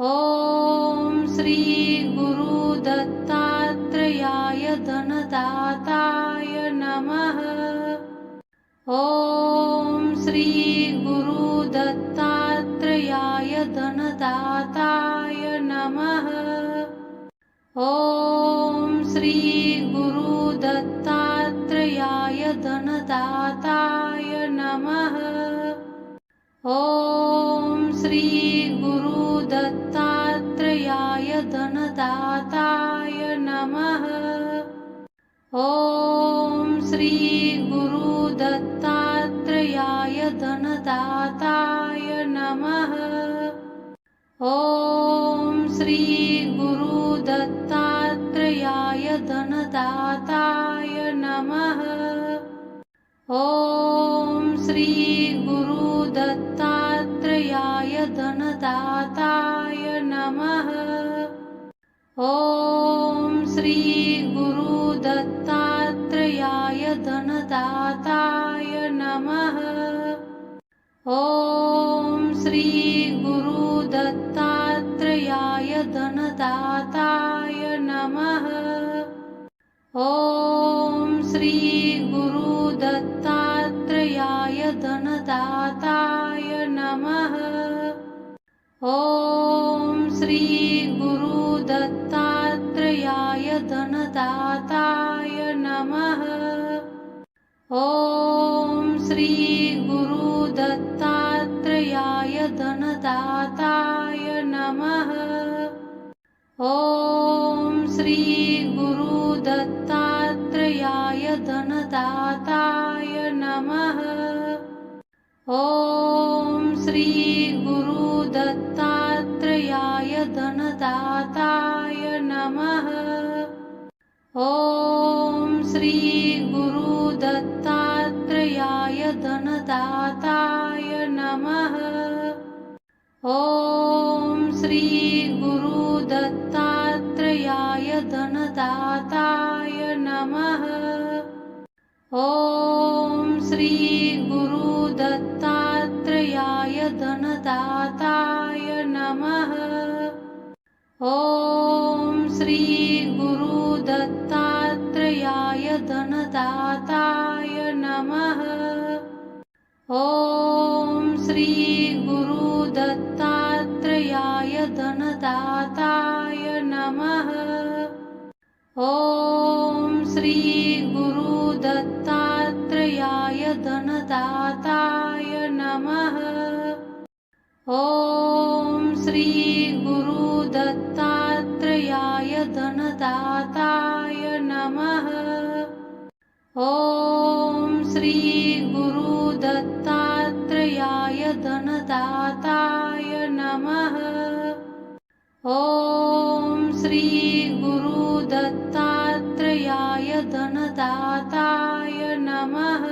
ॐ श्री गुरुदत्तात्रेयाय धनदाताय नमः। ॐ श्री गुरुदत्तात्रेयाय धनदाताय नमः। ॐ श्री गुरुदत्तात्रेयाय धनदाताय नमः। ॐ श्री धनदाताय नमः। ॐ श्री गुरुदत्तात्रेयाय धनदाताय नमः। ॐ श्री गुरुदत्तात्रेयाय धनदाताय नमः। ॐ श्री ॐ श्री गुरुदत्तात्रेयाय धनदाताय नमः। ॐ श्री गुरुदत्तात्रेयाय धनदाताय नमः। ॐ श्री गुरुदत्तात्रेयाय धनदाताय नमः। ॐ श्री गुरुदत्तात्रेयाय धनदाताय नमः। ॐ श्री गुरुदत्तात्रेयाय धनदाताय नमः। ॐ श्री गुरुदत्तात्रेयाय धनदाताय नमः। ॐ श्री धनदाताय नमः। ॐ श्री गुरुदत्तात्रेयाय धनदाताय नमः। ॐ श्री गुरुदत्तात्रेयाय धनदाताय नमः। ॐ श्री श्री गुरुदत्तात्रेयाय धनदाताय नमः। ॐ श्री गुरुदत्तात्रेयाय धनदाताय नमः। ॐ श्री गुरुदत्तात्रेयाय धनदाताय नमः। ॐ श्री गुरु दाताय नमः। ॐ श्री गुरुदत्तात्रेयाय धनदाताय नमः। ॐ श्री गुरुदत्तात्रेयाय धनदाताय नमः।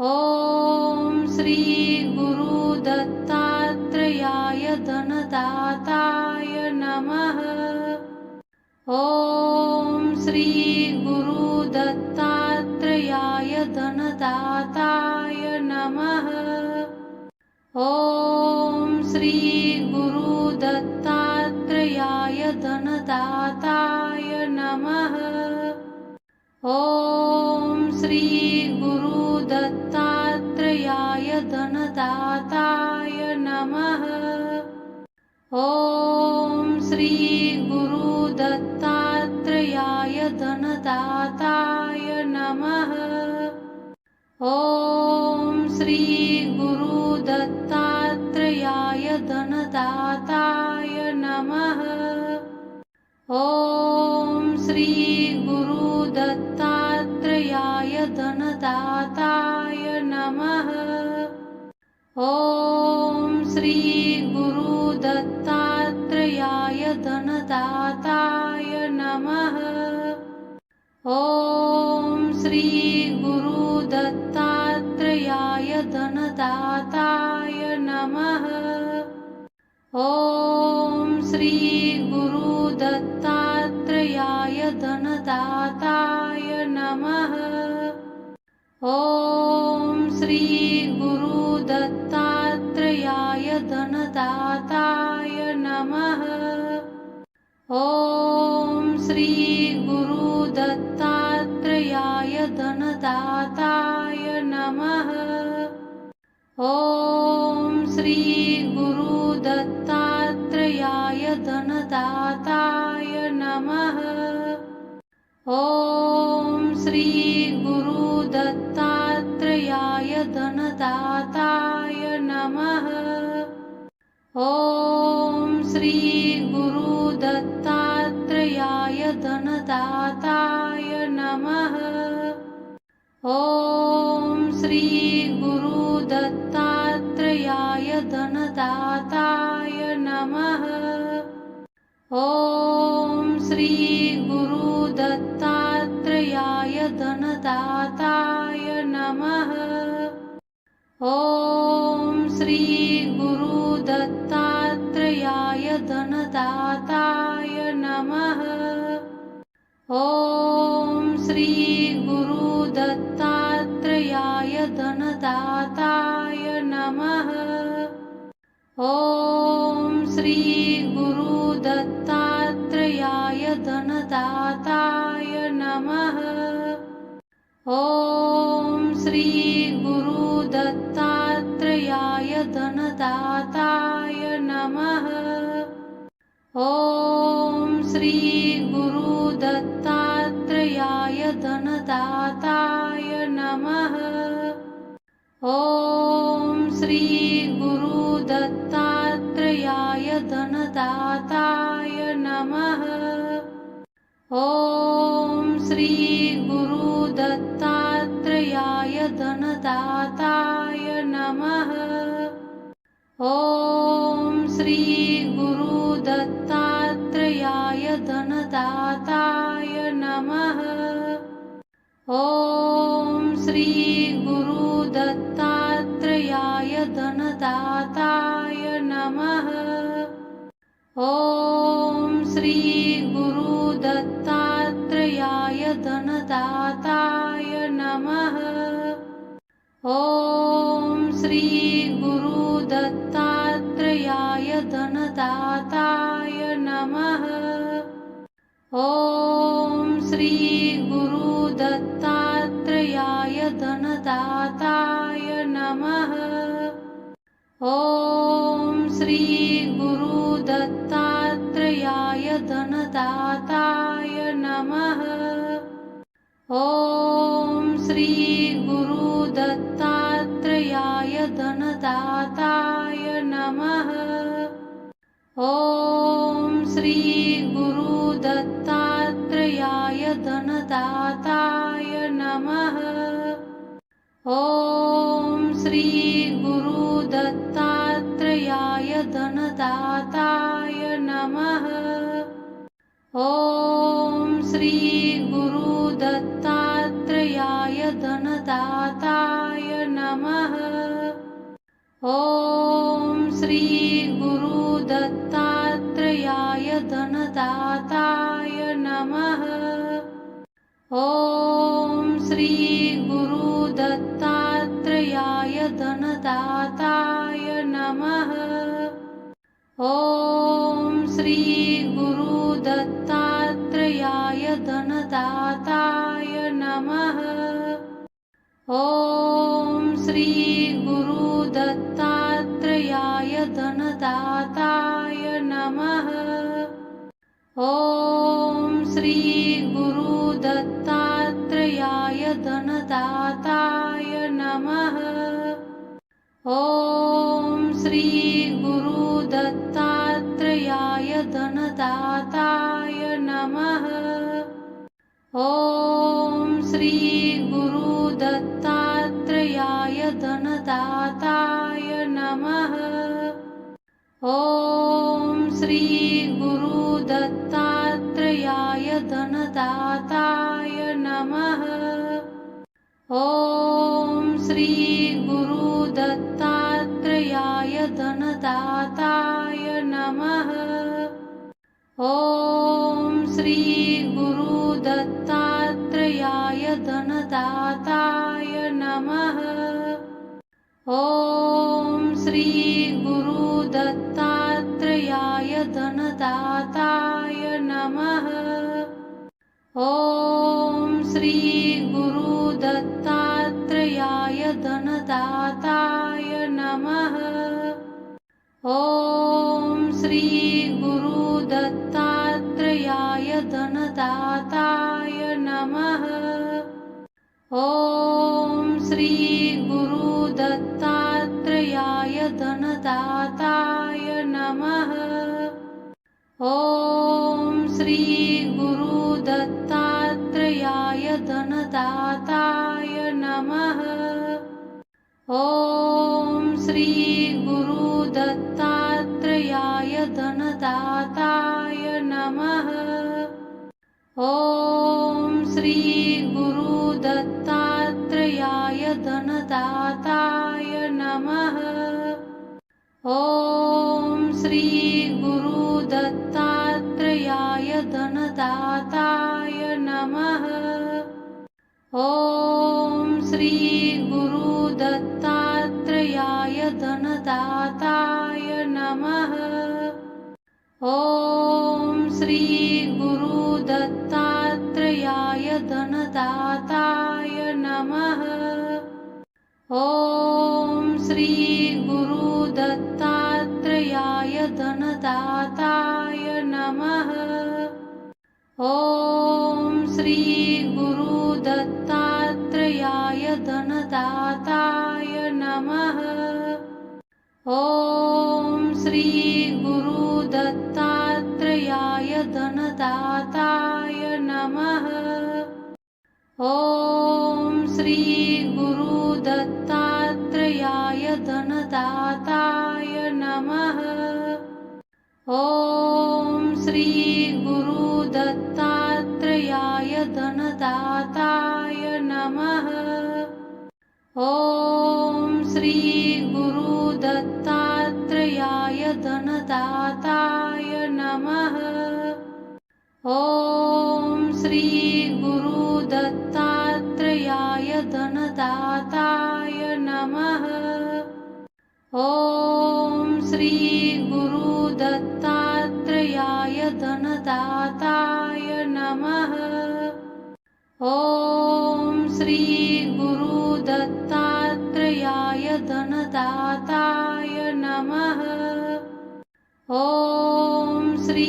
ॐ श्री गुरुदत्तात्रेयाय धनदाताय नमः। ॐ श्री गुरुदत्तात्रेयाय धनदाताय नमः। ॐ श्री गुरुदत्तात्रेयाय धनदाताय नमः। ॐ श्री गुरुदत्तात्रेयाय धनदाताय नमः। ॐ श्री धनदाताय नमः। ॐ श्री गुरुदत्तात्रयाय धनदाताय नमः। ॐ श्री गुरुदत्तात्रयाय धनदाताय नमः। ॐ श्री श्री गुरुदत्तात्रेयाय धनदाताय नमः। ॐ श्री गुरुदत्तात्रेयाय धनदाताय नमः। ॐ श्री गुरुदत्तात्रेयाय धनदाताय नमः। ॐ श्री गुरुदत्तात्रेयाय धनदाताय नमः। ॐ श्रीगुरुदत्तात्रयाय धनदाताय नमः। ॐ श्रीगुरुदत्तात्रयाय धनदाताय नमः। ॐ श्रीगुरुदत्तात्रयाय धनदाताय नमः। ॐ श्रीगुरुदत्तात्रयाय धनदाताय नमः। ॐ श्रीगुरुदत्तात्रयाय धनदाताय नमः। ॐ श्रीगुरुदत्तात्रयाय धनदाताय नमः। ॐ श्रीगुरु ॐ श्री गुरुदत्तात्रेयाय धनदाताय नमः। ॐ श्री गुरुदत्तात्रेयाय धनदाताय नमः। ॐ श्री गुरुदत्तात्रेयाय धनदाताय नमः। ॐ श्री गुरुदत्तात्रेयाय धनदाताय नमः। ॐ श्री गुरुदत्तात्रयाय धनदाताय नमः। ॐ श्री गुरुदत्तात्रयाय धनदाताय नमः। ॐ श्री गुरुदत्तात्रयाय धनदाताय ॐ श्री गुरुदत्तात्रेयाय धनदाताय नमः। ॐ श्री गुरुदत्तात्रेयाय धनदाताय नमः। ॐ श्री गुरुदत्तात्रेयाय धनदाताय नमः। ॐ धनदाताय नमः। ॐ श्रीगुरुदत्तात्रयाय धनदाताय नमः। ॐ श्रीगुरुदत्तात्रयाय धनदाताय नमः। ॐ श्री धनदाता श्री धनदाताय नमः। ॐ श्री धनदाताय नमः। ॐ श्रीगुरुदत्तात्रयाय धनदाताय नमः। ॐ श्री दाताय नमः। ॐ श्री गुरुदत्तात्रयाय धनदाताय नमः। ॐ श्री गुरुदत्तात्रयाय धनदाताय नमः। ॐ श्री गुरुदत्तात्रयाय धनदाताय ॐ श्री गुरुदत्तात्रेयाय धनदाताय नमः। ॐ श्री गुरुदत्तात्रेयाय धनदाताय नमः। ॐ श्री गुरुदत्तात्रेयाय धनदाताय नमः। ॐ श्री गुरुदत्तात्रेयाय धनदाताय नमः। ॐ श्री गुरुदत्तात्रेयाय धनदाताय नमः। ॐ श्री गुरुदत्तात्रेयाय धनदाताय नमः। ॐ श्री ॐ श्री गुरुदत्तात्रेयाय धनदाताय नमः। ॐ श्री गुरुदत्तात्रेयाय धनदाताय नमः। ॐ श्री गुरुदत्तात्रेयाय धनदाताय नमः। ॐ श्री गुरुदत्तात्रेयाय धनदाताय नमः। ॐ श्री गुरुदत्तात्रेयाय धनदाताय नमः। ॐ श्री गुरुदत्तात्रेयाय धनदाताय नमः। ॐ धनदाताय नमः। ॐ श्री गुरुदत्तात्रेयाय धनदाताय नमः। ॐ श्री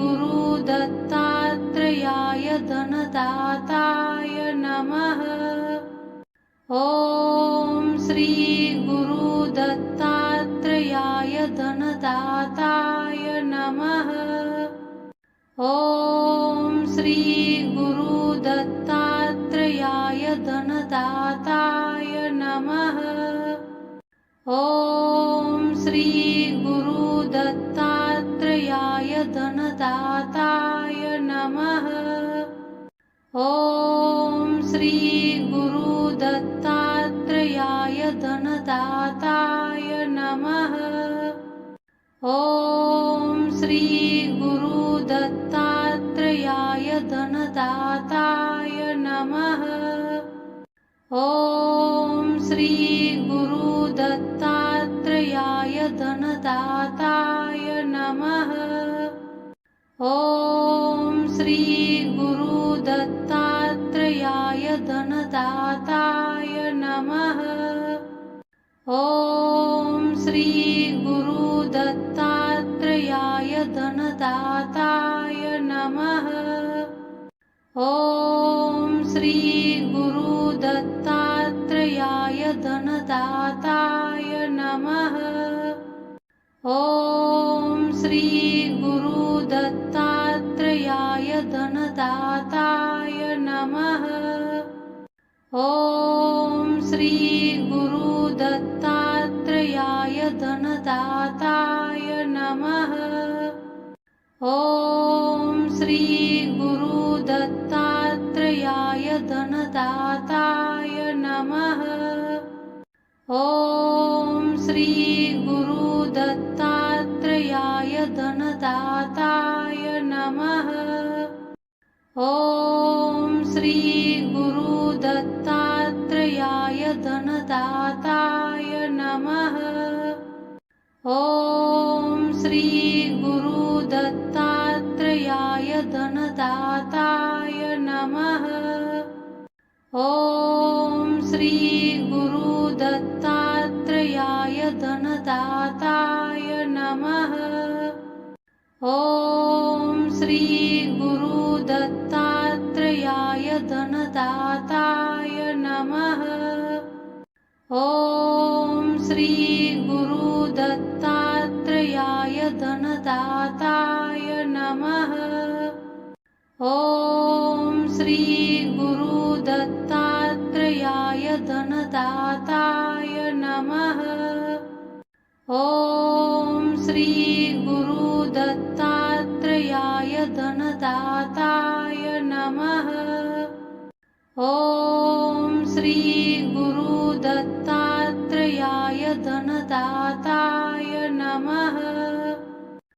गुरुदत्तात्रेयाय धनदाताय नमः। ॐ श्री गुरुदत्तात्रेयाय श्री धनदाताय नमः। ॐ श्रीगुरुदत्तात्रयाय धनदाताय नमः। ॐ श्रीगुरुदत्तात्रयाय धनदाताय नमः। ॐ श्रीगुरुदत्ता धनदाताय नमः। ॐ श्री गुरुदत्तात्रेयाय धनदाताय नमः। ॐ श्री गुरुदत्तात्रेयाय धनदाताय नमः। ॐ श्री गुरुदत्तात्रेयाय धनदाताय नमः। ॐ श्रीगुरुदत्तात्रयाय धनदाताय नमः। ॐ श्रीगुरुदत्तात्रयाय धनदाताय नमः। ॐ श्रीगुरुदत्तात्रयाय धनदाताय नमः। ॐ श्रीगुरु श्री धनदाताय नमः। ॐ श्रीगुरुदत्तात्रयाय धनदाताय नमः। ॐ श्रीगुरुदत्तात्रयाय धनदाताय नमः। ॐ ॐ श्री गुरुदत्तात्रेयाय धनदाताय नमः। ॐ श्री गुरुदत्तात्रेयाय धनदाताय नमः। ॐ श्री